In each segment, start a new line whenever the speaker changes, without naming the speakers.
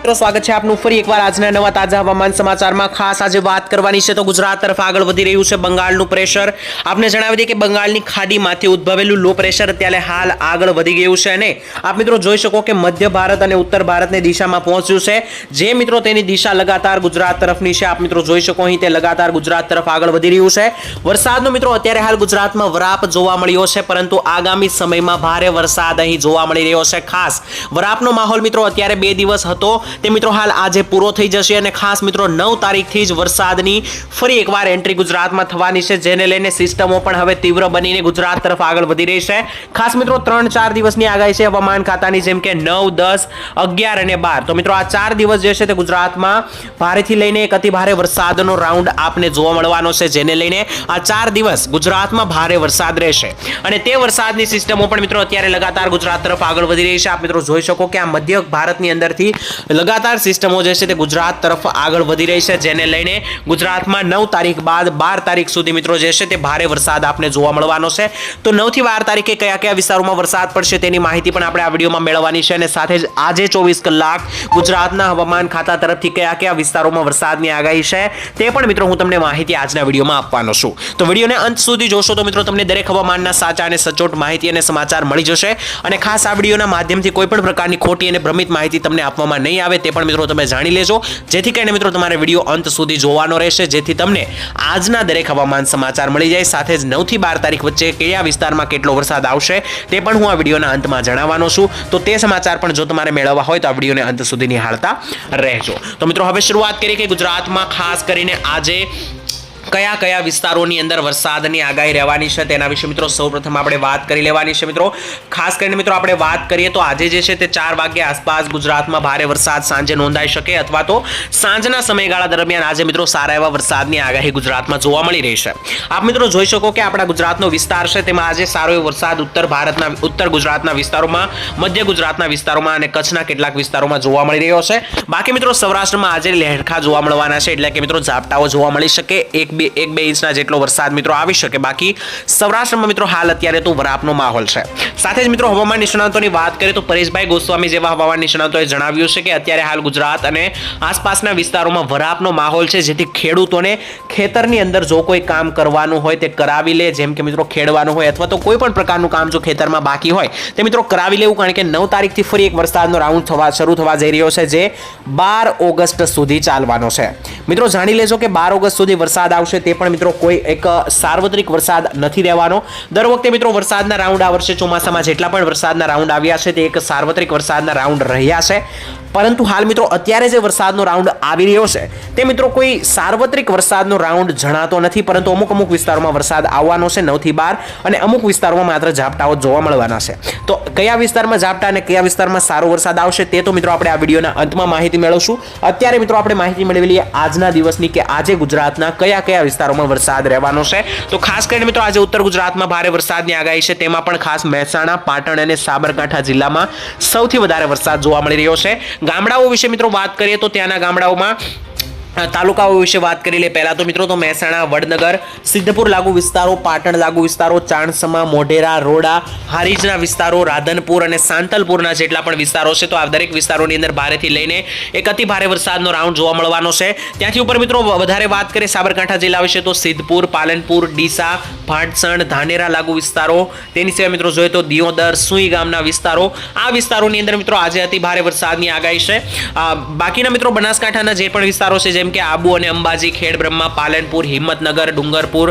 મિત્રો, સ્વાગત છે આપનું ફરી એકવાર આજના નવા તાજા હવામાન સમાચારમાં. ખાસ આજે વાત કરવાની છે તો ગુજરાત તરફ આગળ વધી રહ્યું છે બંગાળનું પ્રેશર. આપને જણાવી દઈએ કે બંગાળની ખાડીમાંથી ઉદ્ભવેલું લો પ્રેશર અત્યારે હાલ આગળ વધી ગયું છે અને આપ મિત્રો જોઈ શકો કે મધ્ય ભારત અને ઉત્તર ભારતની દિશામાં પહોંચ્યું છે. જે મિત્રો તેની દિશા લગાતાર ગુજરાત તરફની છે, આપ મિત્રો જોઈ શકો અહીં તે લગાતાર ગુજરાત તરફ આગળ વધી રહ્યું છે. વરસાદનો મિત્રો અત્યારે હાલ ગુજરાતમાં વરાપ જોવા મળ્યો છે, પરંતુ આગામી સમયમાં ભારે વરસાદ અહીં જોવા મળી રહ્યો છે. ખાસ વરાપનો માહોલ મિત્રો અત્યારે બે દિવસ હતો. તે મિત્રો હાલ આજે પૂરો થઈ જશે અને ખાસ મિત્રો નવ તારીખથી જ વરસાદની ફરી એકવાર એન્ટ્રી ગુજરાતમાં થવાની છે, જેને લઈને સિસ્ટમો પણ હવે તીવ્ર બનીને ગુજરાત તરફ આગળ વધી રહી છે. ખાસ મિત્રો ત્રણ ચાર દિવસની આગાહી છે હવામાન ખાતાની, જેમ કે નવ, દસ, અગિયાર અને બાર. તો મિત્રો આ ચાર દિવસ જે છે તે ગુજરાતમાં ભારેથી લઈને એક અતિ ભારે વરસાદનો રાઉન્ડ આપને જોવા મળવાનો છે, જેને લઈને આ ચાર દિવસ ગુજરાતમાં ભારે વરસાદ રહેશે. અને તે વરસાદની સિસ્ટમો પણ મિત્રો અત્યારે લગાતાર ગુજરાત તરફ આગળ વધી રહી છે. આપ મિત્રો જોઈ શકો કે આ મધ્ય ભારતની અંદરથી લગાતાર સિસ્ટમો જે છે તે ગુજરાત તરફ આગળ વધી રહી છે, જેને લઈને ગુજરાતમાં નવ તારીખ બાદ બાર તારીખ સુધી મિત્રો જે છે તે ભારે વરસાદ આપને જોવા મળવાનો છે. તો નવથી બાર તારીખે કયા કયા વિસ્તારોમાં વરસાદ પડશે તેની માહિતી પણ આપણે આ વિડીયોમાં મેળવવાની છે અને સાથે જ આજે ચોવીસ કલાક ગુજરાતના હવામાન ખાતા તરફથી કયા કયા વિસ્તારોમાં વરસાદની આગાહી છે તે પણ મિત્રો હું તમને માહિતી આજના વિડીયોમાં આપવાનો છું. તો વિડીયોને અંત સુધી જોશો તો મિત્રો તમને દરેક હવામાનના સાચા અને સચોટ માહિતી અને સમાચાર મળી જશે અને ખાસ આ વિડીયોના માધ્યમથી કોઈ પણ પ્રકારની ખોટી અને ભ્રમિત માહિતી તમને આપવામાં નહીં આવે તે પણ મિત્રો તમે જાણી લેજો. જેથી કરીને મિત્રો તમારે વીડિયો અંત સુધી જોવાનો રહેશે. જેથી તમને આજના દરેક હવામાન સમાચાર મળી જાય. સાથે જ નવથી બાર તારીખ વચ્ચે કયા વિસ્તારમાં કેટલો વરસાદ આવશે તે પણ હું આ વિડીયોના અંતમાં જણાવવાનો છું. તો તે સમાચાર પણ જો તમારે મેળવવા હોય તો આ વિડીયોને અંત સુધી નિહાળતા રહેજો. તો મિત્રો હવે શરૂઆત કરીએ કે ગુજરાતમાં ખાસ કરીને આજે કયા કયા વિસ્તારોની અંદર વરસાદની આગાહી રહેવાની છે તેના વિશે મિત્રો સૌપ્રથમ આપણે વાત કરી લેવાની છે મિત્રો. ખાસ કરીને મિત્રો આપણે વાત કરીએ તો આજે જે છે તે ચાર વાગ્યા આસપાસ ગુજરાતમાં ભારે વરસાદ સાંજે નોંધાઈ શકે અથવા તો સાંજના સમયગાળા દરમિયાન આજે મિત્રો સારા એવા વરસાદની આગાહી ગુજરાતમાં જોવા મળી રહી છે. આપ મિત્રો જોઈ શકો કે આપણા ગુજરાતનો વિસ્તાર છે તેમાં આજે સારો એવો વરસાદ ઉત્તર ભારતના, ઉત્તર ગુજરાતના વિસ્તારોમાં, મધ્ય ગુજરાતના વિસ્તારોમાં અને કચ્છના કેટલાક વિસ્તારોમાં જોવા મળી રહ્યો છે. બાકી મિત્રો સૌરાષ્ટ્રમાં આજે લહેરખા જોવા મળવાના છે એટલે કે મિત્રો ઝાપટાઓ જોવા મળી શકે. એક બે એક બે ઇંચના જેટલો વરસાદ મિત્રો આવી શકે. બાકી સૌરાષ્ટ્રમાં મિત્રો હાલ અત્યારે તો વરાપનો માહોલ છે. સાથે જ મિત્રો હવામાન નિષ્ણાતોની વાત કરીએ તો પરેશભાઈ ગોસ્વામી જેવા હવામાન નિષ્ણાતોએ જણાવ્યું છે કે અત્યારે હાલ ગુજરાત અને આસપાસના વિસ્તારોમાં વરાપનો માહોલ છે, જેથી ખેડૂતોને ખેતરની અંદર જો કોઈ કામ કરવાનું હોય તે કરાવી લે. જેમ કે મિત્રો ખેડવાનું હોય અથવા તો કોઈ પણ પ્રકારનું કામ જો ખેતરમાં બાકી હોય તે મિત્રો કરાવી લેવું, કારણ કે નવ તારીખથી ફરી એક વરસાદનો રાઉન્ડ થવા શરૂ થવા જઈ રહ્યો છે, જે બાર ઓગસ્ટ સુધી ચાલવાનો છે. મિત્રો જાણી લેજો કે બાર ઓગસ્ટ સુધી વરસાદ આવશે તે પણ મિત્રો કોઈ એક સાર્વત્રિક વરસાદ નથી રહેવાનો. દર વખતે મિત્રો વરસાદના રાઉન્ડ આ વર્ષે ચોમાસામાં જેટલા પણ વરસાદના રાઉન્ડ આવ્યા છે તે એક સાર્વત્રિક વરસાદના રાઉન્ડ રહ્યા છે. પરંતુ હાલ મિત્રો અત્યારે જે વરસાદનો રાઉન્ડ આવી રહ્યો છે, તે મિત્રો કોઈ સાર્વત્રિક વરસાદનો રાઉન્ડ જણાતો નથી. પરંતુ અમુક અમુક વિસ્તારોમાં વરસાદ આવવાનો છે નવથી બાર અને અમુક વિસ્તારોમાં માત્ર ઝાપટાઓ જોવા મળવાના છે. તો કયા વિસ્તારમાં ઝાપટા અને કયા વિસ્તારમાં સારો વરસાદ આવશે તે તો મિત્રો આપણે આ વિડીયોના અંતમાં માહિતી મેળવશું. અત્યારે મિત્રો આપણે માહિતી મેળવી લઈએ આજના દિવસની કે આજે ગુજરાતના કયા કયા વિસ્તારોમાં વરસાદ રહેવાનો છે? તો ખાસ કરીને મિત્રો, આજે ઉત્તર ગુજરાતમાં ભારે વરસાદની આગાહી છે. તેમાં પણ ખાસ મહેસાણા, પાટણ અને સાબરકાંઠા જિલ્લામાં સૌથી વધારે વરસાદ જોવા મળી રહ્યો છે. ગામડાઓ વિશે મિત્રો વાત કરીએ તો ત્યાંના ગામડાઓમાં તાલુકાઓ વિશે વાત કરી લે પહેલાં તો મિત્રો તો મહેસાણા, વડનગર, સિદ્ધપુર લાગુ વિસ્તારો, પાટણ લાગુ વિસ્તારો, ચાણસમા, મોઢેરા, રોડા, હારીજના વિસ્તારો, રાધનપુર અને સાંતલપુરના જેટલા પણ વિસ્તારો છે, તો આ દરેક વિસ્તારોની અંદર ભારેથી લઈને એક અતિ ભારે વરસાદનો રાઉન્ડ જોવા મળવાનો છે. ત્યાંથી ઉપર મિત્રો વધારે વાત કરીએ સાબરકાંઠા જિલ્લા વિશે, તો સિદ્ધપુર, પાલનપુર, ડીસા, ભાટસણ, ધાનેરા લાગુ વિસ્તારો. તેની સિવાય મિત્રો જોઈએ તો દિયોદર, સુઈ ગામના વિસ્તારો. આ વિસ્તારોની અંદર મિત્રો આજે અતિ ભારે વરસાદની આગાહી છે. બાકીના મિત્રો બનાસકાંઠાના જે પણ વિસ્તારો છે જેમ કે આબુ અને અંબાજી ખેડ, બ્રહ્મા, પાલનપુર, હિંમતનગર, ડુંગરપુર.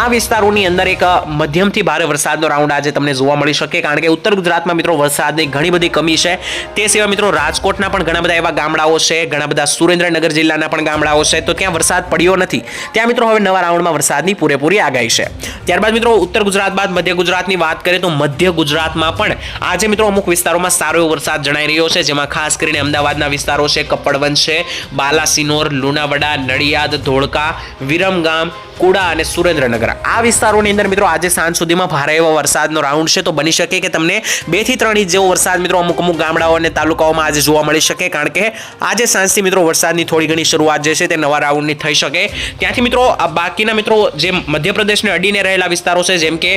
આ વિસ્તારોની અંદર એક મધ્યમથી ભારે વરસાદનો રાઉન્ડ આજે તમને જોવા મળી શકે, કારણ કે ઉત્તર ગુજરાતમાં મિત્રો વરસાદની ઘણી બધી કમી છે. તે સિવાય મિત્રો રાજકોટના પણ ઘણા બધા એવા ગામડાઓ છે, ઘણા બધા સુરેન્દ્રનગર જિલ્લાના પણ ગામડાઓ છે, તો ત્યાં વરસાદ પડ્યો નથી. ત્યાં મિત્રો હવે નવા રાઉન્ડમાં વરસાદની પૂરેપૂરી આગાહી છે. ત્યારબાદ મિત્રો ઉત્તર ગુજરાત બાદ મધ્ય ગુજરાતની વાત કરીએ તો મધ્ય ગુજરાતમાં પણ આજે મિત્રો અમુક વિસ્તારોમાં સારો એવો વરસાદ જણાઈ રહ્યો છે, જેમાં ખાસ કરીને અમદાવાદના વિસ્તારો છે કપડવન છે, બાલાસિનોર લુણાવડા, નડિયાદ, ધોળકા, વિરમગામ, કુડા અને સુરેન્દ્રનગર. આ વિસ્તારોની અંદર મિત્રો આજે સાંજ સુધીમાં ભારે એવો વરસાદનો રાઉન્ડ છે. તો બની શકે કે તમને બેથી ત્રણ ઇંચ જેવો વરસાદ મિત્રો અમુક અમુક ગામડાઓ અને તાલુકાઓમાં આજે જોવા મળી શકે, કારણ કે આજે સાંજથી મિત્રો વરસાદની થોડી ઘણી શરૂઆત જે છે તે નવા રાઉન્ડની થઈ શકે. ત્યાંથી મિત્રો આ બાકીના મિત્રો જે મધ્યપ્રદેશને અડીને રહેલા વિસ્તારો છે, જેમ કે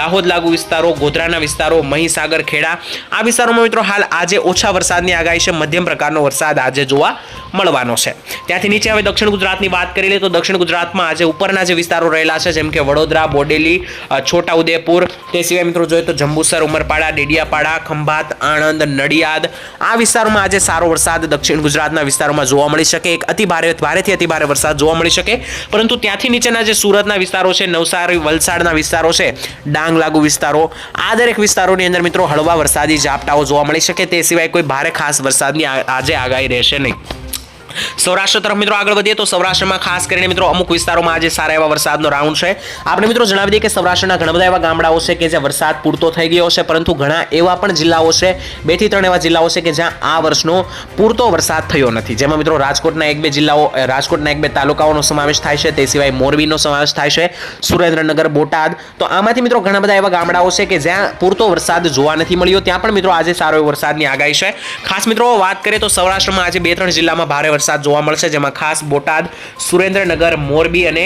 દાહોદ લાગુ વિસ્તારો, ગોધરાના વિસ્તારો, મહીસાગર, ખેડા, આ વિસ્તારોમાં મિત્રો હાલ આજે ઓછા વરસાદની આગાહી છે. મધ્યમ પ્રકારનો વરસાદ આજે જોવા મળવાનો છે. ત્યાંથી નીચે હવે દક્ષિણ ગુજરાતની વાત કરી લઈએ તો દક્ષિણ ગુજરાતમાં આજે ઉપરના જે વિસ્તારો રહેલા છે, જેમ કે વડોદરા, બોડેલી છોટા છોટાઉદેપુર, તે સિવાય મિત્રો જોઈએ તો જંબુસર, ઉમરપાડા, ડેડિયાપાડા, ખંભાત, આણંદ, નડિયાદ, આ વિસ્તારોમાં આજે સારો વરસાદ દક્ષિણ ગુજરાતના વિસ્તારોમાં જોવા મળી શકે. એક અતિ ભારે, ભારેથી અતિ ભારે વરસાદ જોવા મળી શકે. પરંતુ ત્યાંથી નીચેના જે સુરતના વિસ્તારો છે, નવસારી, વલસાડના વિસ્તારો છે ડાંગ લાગુ વિસ્તારો, આ દરેક વિસ્તારોની અંદર મિત્રો હળવા વરસાદી ઝાપટાઓ જોવા મળી શકે. તે સિવાય કોઈ ભારે ખાસ વરસાદની આજે આગાહી રહેશે નહીં. સૌરાષ્ટ્ર તરફ મિત્રો આગળ વધીએ તો સૌરાષ્ટ્રમાં ખાસ કરીને મિત્રો અમુક વિસ્તારોમાં આજે સારા એવા વરસાદનો રાઉન્ડ છે. આપણે મિત્રો જણાવી દઈએ કે સૌરાષ્ટ્રના ઘણા બધા એવા ગામડાઓ છે કે જ્યાં વરસાદ પૂરતો થઈ ગયો છે, પરંતુ ઘણા એવા પણ જિલ્લાઓ છે, બે ત્રણ એવા જિલ્લાઓ છે કે જ્યાં આ વર્ષનો પૂરતો વરસાદ થયો નથી. જેમાં મિત્રો રાજકોટના એક બે જિલ્લાઓ રાજકોટના એક બે તાલુકાઓનો સમાવેશ થાય છે, તે સિવાય મોરબીનો સમાવેશ થાય છે, સુરેન્દ્રનગર, બોટાદ. તો આમાંથી મિત્રો ઘણા બધા એવા ગામડાઓ છે કે જ્યાં પૂરતો વરસાદ જોવા નથી મળ્યો. ત્યાં પણ મિત્રો આજે સારો એવો વરસાદની આગાહી છે. ખાસ મિત્રો વાત કરીએ તો સૌરાષ્ટ્રમાં આજે બે ત્રણ જિલ્લામાં ભારે વરસાદ જોવા મળશે, જેમાં ખાસ બોટાદ, સુરેન્દ્રનગર, મોરબી અને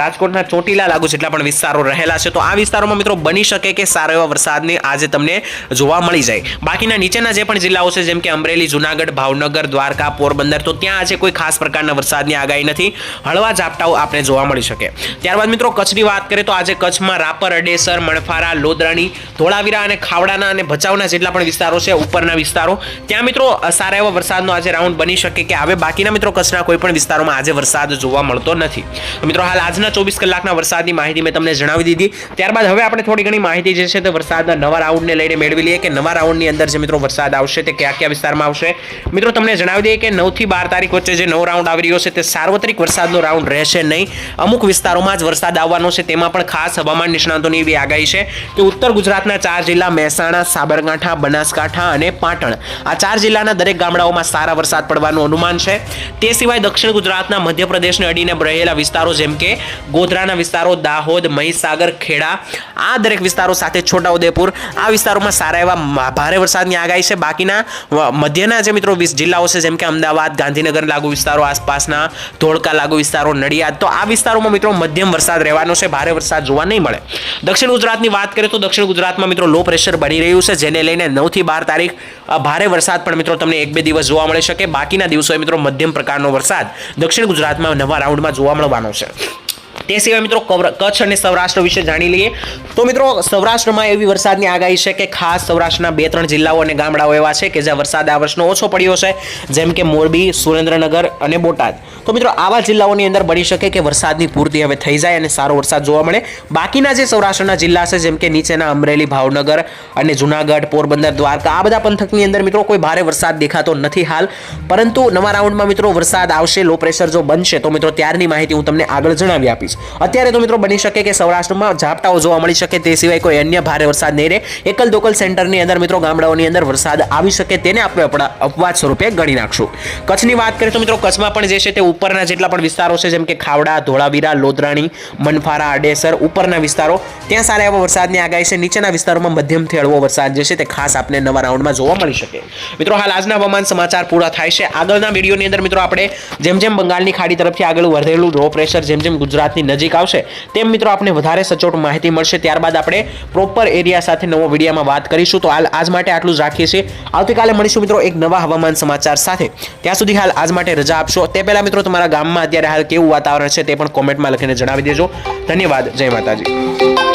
રાજકોટના ચોટીલા લાગુ જેટલા પણ વિસ્તારો રહેલા છે. તો આ વિસ્તારોમાં મિત્રો બની શકે કે સારા એવા વરસાદની આજે તમને જોવા મળી જાય. બાકીના નીચેના જે પણ જિલ્લાઓ છે, જેમ કે અમરેલી, જુનાગઢ, ભાવનગર, દ્વારકા, પોરબંદર, તો ત્યાં આજે કોઈ ખાસ પ્રકારના વરસાદની આગાહી નથી. હળવા ઝાપટાઓ આપણે જોવા મળી શકે. ત્યારબાદ મિત્રો કચ્છની વાત કરીએ તો આજે કચ્છમાં રાપર, અડેસર, મણફારા, લોદરાણી, ધોળાવીરા અને ખાવડાના અને ભચાઉના જેટલા પણ વિસ્તારો છે, ઉપરના વિસ્તારો, ત્યાં મિત્રો સારા એવા વરસાદનો આજે રાઉન્ડ બની શકે કે હવે બાકીના મિત્રો કચ્છના કોઈ પણ વિસ્તારોમાં આજે વરસાદ જોવા મળતો નથી. મિત્રો હાલ આજના ચોવીસ કલાકના વરસાદની માહિતી મેં તમને જણાવી દીધી. ત્યારબાદ હવે આપણે થોડી ઘણી માહિતી જે છે તે વરસાદના નવા રાઉન્ડને લઈને મેળવી લઈએ કે નવા રાઉન્ડની અંદર જે મિત્રો વરસાદ આવશે તે કયા કયા વિસ્તારમાં આવશે. મિત્રો તમને જણાવી દઈએ કે નવથી બાર તારીખ વચ્ચે જે નવો રાઉન્ડ આવી રહ્યો છે તે સાર્વત્રિક વરસાદનો રાઉન્ડ રહેશે નહીં. અમુક વિસ્તારોમાં જ વરસાદ આવવાનો છે તેમાં પણ ખાસ હવામાન નિષ્ણાતોની એવી આગાહી છે કે ઉત્તર ગુજરાતના ચાર જિલ્લા મહેસાણા, સાબરકાંઠા, બનાસકાંઠા અને પાટણ. આ ચાર જિલ્લાના દરેક ગામડાઓમાં સારા વરસાદ પડવાનું અનુમાન છે. તે સિવાય દક્ષિણ ગુજરાતના મધ્યપ્રદેશને અડીને રહેલા વિસ્તારો જેમ કે ગોધરાના વિસ્તારો, દાહોદ, મહીસાગર, ખેડા, આ દરેક વિસ્તારો સાથે છોટાઉદેપુર, આ વિસ્તારોમાં સારા એવા ભારે વરસાદની આગાહી છે. બાકીના મધ્યના જે મિત્રો જિલ્લાઓ છે, જેમ કે અમદાવાદ, ગાંધીનગર લાગુ વિસ્તારો, આસપાસના ધોળકા લાગુ વિસ્તારો, નડિયાદ, તો આ વિસ્તારોમાં મિત્રો મધ્યમ વરસાદ રહેવાનો છે. ભારે વરસાદ જોવા નહીં મળે. દક્ષિણ ગુજરાતની વાત કરીએ તો દક્ષિણ ગુજરાતમાં મિત્રો લો પ્રેશર બની રહ્યું છે. જેને લઈને નવથી બાર તારીખ ભારે વરસાદ પણ મિત્રો તમને એક બે દિવસ જોવા મળી શકે. બાકીના દિવસોએ મિત્રો મધ્યમ પ્રકારનો વરસાદ દક્ષિણ ગુજરાતમાં નવા રાઉન્ડમાં જોવા મળવાનો છે. તે સિવાય મિત્રો કચ્છ અને સૌરાષ્ટ્ર વિશે જાણી લઈએ. તો મિત્રો, સૌરાષ્ટ્રમાં એવી વરસાદની આગાહી છે કે ખાસ સૌરાષ્ટ્રના બે ત્રણ જિલ્લાઓ અને ગામડાઓ એવા છે કે જ્યાં વરસાદ આ વર્ષનો ઓછો પડ્યો છે, જેમ કે મોરબી, સુરેન્દ્રનગર અને બોટાદ. તો મિત્રો, આવા જિલ્લાઓની અંદર બની શકે કે વરસાદની પૂર્તિ હવે થઈ જાય અને સારો વરસાદ જોવા મળે. બાકીના જે સૌરાષ્ટ્રના જિલ્લા છે, જેમ કે નીચેના અમરેલી, ભાવનગર અને જુનાગઢ, પોરબંદર, દ્વારકા, આ બધા પંથકની અંદર મિત્રો કોઈ ભારે વરસાદ દેખાતો નથી હાલ. પરંતુ નવા રાઉન્ડમાં મિત્રો વરસાદ આવશે લો પ્રેશર જો બનશે, તો મિત્રો ત્યારની માહિતી હું તમને આગળ જણાવી આપીશ. અત્યારે તો મિત્રો બની શકે કે સૌરાષ્ટ્રમાં ઝાપટાઓ જોવા મળી શકે તે સિવાય કોઈ અન્ય ભારે વરસાદ નહીં રહે. એકલ દોકલ સેન્ટરની અંદર મિત્રો ગામડાઓની અંદર વરસાદ આવી શકે તેને આપણે આપણા અપવાદ સ્વરૂપે ગણી નાખશું. કચ્છની વાત કરીએ તો મિત્રો કચ્છમાં પણ જે છે તે ઉપરના જેટલા પણ વિસ્તારો છે, જેમ કે ખાવડા, ધોળાવીરા, લોદરાણી, મનફારા, આડેસર ઉપરના વિસ્તારો, ત્યાં સારા એવા વરસાદની આગાહી છે. નીચેના વિસ્તારોમાં મધ્યમથી હળવો વરસાદ જે છે તે ખાસ આપણે નવા રાઉન્ડમાં જોવા મળી શકે. મિત્રો હાલ આજના હવામાન સમાચાર પૂરા થાય છે. આગળના વિડીયોની અંદર મિત્રો આપણે જેમ જેમ બંગાળની ખાડી તરફથી આગળ વધેલું લો પ્રેશર જેમ જેમ ગુજરાતની નજીક આવશે. તેમ મિત્રો આપણે વધારે સચોટ માહિતી મળશે. ત્યારબાદ આપણે પ્રોપર એરિયા સાથે નવો વિડીયામાં વાત કરીશું. તો હાલ આજ માટે આટલું જ રાખીએ છીએ. આવતીકાલે મળીશું મિત્રો એક નવા હવામાન સમાચાર સાથે. ત્યાં સુધી હાલ આજ માટે રજા આપશો. તે પહેલાં મિત્રો તમારા ગામમાં અત્યારે હાલ કેવું વાતાવરણ છે તે પણ કોમેન્ટમાં લખીને જણાવી દેજો. ધન્યવાદ. જય માતાજી.